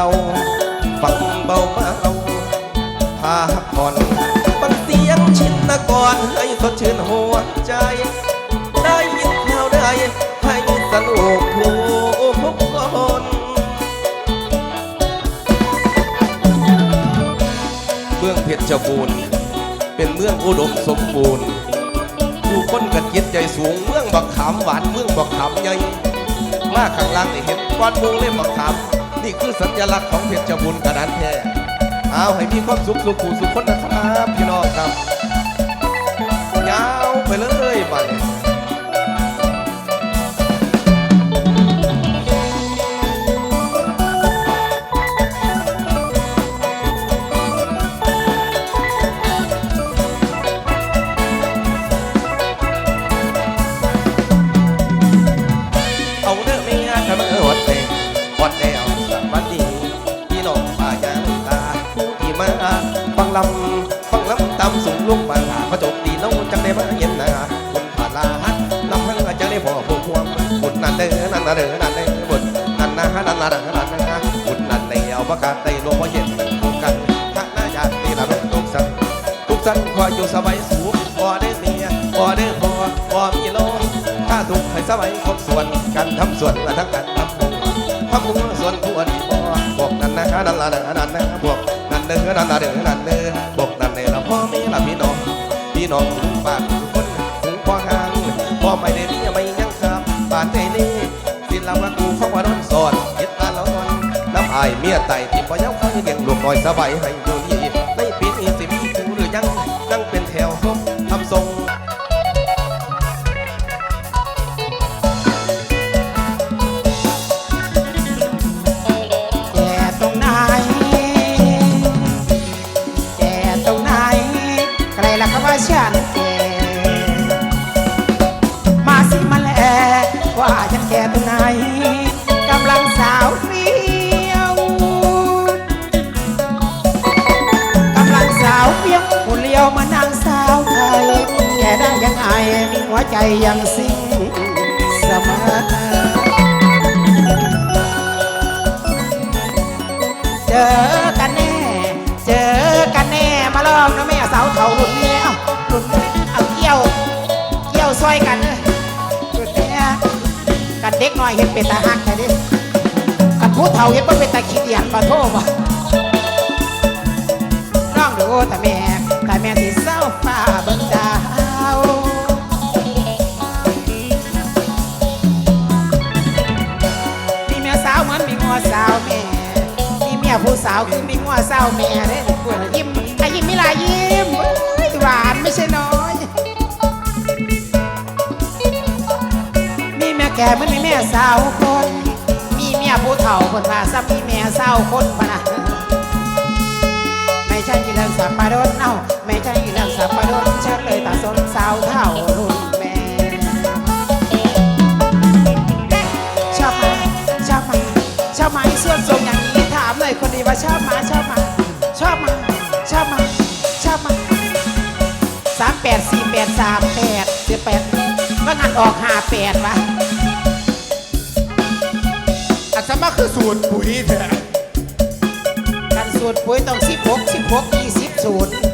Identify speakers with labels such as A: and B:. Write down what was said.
A: าฟังเบาเบาพาผ่อนปังเสียงชินตะกอนให้สดชื่นหัวใจ ได้ยินข่าวได้ให้สนุกทุกคนเมืองเพชรบูรณ์เป็นเมืองอุดมสมบูรณ์ผู้คนกันกียรติใจสูงเมืองบักขามหวานเมืองบักขามใหญ่มาข้างล่างได้เห็นก้อนมูงเล่มบักขาม นี่คือสัญลักษณ์ของเพชรบุญกระดานแท้เอาให้มีความสุขสุขูสุขคนนะครับ พี่น้องครับยาวไปเลย ลำฟังลำตามสูงลูกป่าลาพระจบดีน้องจังได้มาเย็นนาคนผ่านลาฮัดลำพังจังได้พอผู้ควงบุญนั่นเด้อนั่นนะเด้อนั่นเด้อบุญนั่นนะนั่นนะเด้อนั่นนะบุญนั่นในเอาประกาศได้รวมว่าเย็นคู่กันข้าหน้าญาติละเป็นทุกสันทุกสันคอยอยู่สบายสูงพอได้เมียพอได้พอพอมีโลถ้าถูกให้สบายครบส่วนกันทำส่วนและทั้งกันทำบุญทำบุญส่วนควรพอพวกนั้นนะนั่นละนั่นนะพวก นั้นเด้อนั่นละเด้อนั่นเด้อบอกนั่นเนี่ยเราพ่อมีละพี่น้องพี่น้องฝานทุกคนถึงพ่อห่างพ่อไม่ได้มีไม่ยังครับบ้านในนี้สิเราละกูเข้ามาโดนสอนยึดตาเราตอนน้ำอายเมียไต่ที่พ่อเย้าเขาเลี้ยงลูกน้อยสบายให้อยู่ หัว
B: ใจยังสิ่งเสมอเจอกันแน่ เจอกันแน่ มาลองนะแม่สาวเท่ารุ่นนี้เอารุ่นนี้เอาเกี่ยว เกี่ยวซอยกันเด้อรุ่นนี้กันเด็กน้อยเห็นเป็นตาหักแต่ดิกันผู้เฒ่าเห็นว่าเป็นตาขี้เดียดมาโทษบ่น้องดูแต่แม่แต่แม่ที่เศร้าฟ้าเบิ่ง ผู้สาวคือมีงัวสาแม่เด้ปวดยิ้มอยิ้มมิลายิ้มเอ้ยหวานไม่ใช่น้อยมีแม่แก่เหมือนมีแม่สาวคน มีเมียผู้เฒ่าคนว่าซ้ำมีแม่สาคนปะนะไม่ใช่เรื่องสับปะรดเน่าไม่ใช่เรื่องสับปะรดฉันเลยตาสนสาวเท่ารุ่นแม่ชอบไหมชอบไหมชอบไหมเส่วนทรงอย่างนี้ามเลยคนดีว่าชอบไหมาชอบไหมา ชอบไหมา ชอบไหมา ชอบไหมาสามแปดสี่แปดสามแปดสี่แปดว่างานออกห้าแปดวะ
C: อัศมาคือสูตรปุ๋ยเถอะ
B: กันสูตรปุ๋ยต้องสิบหกสิบหกยี่สิบศูนย์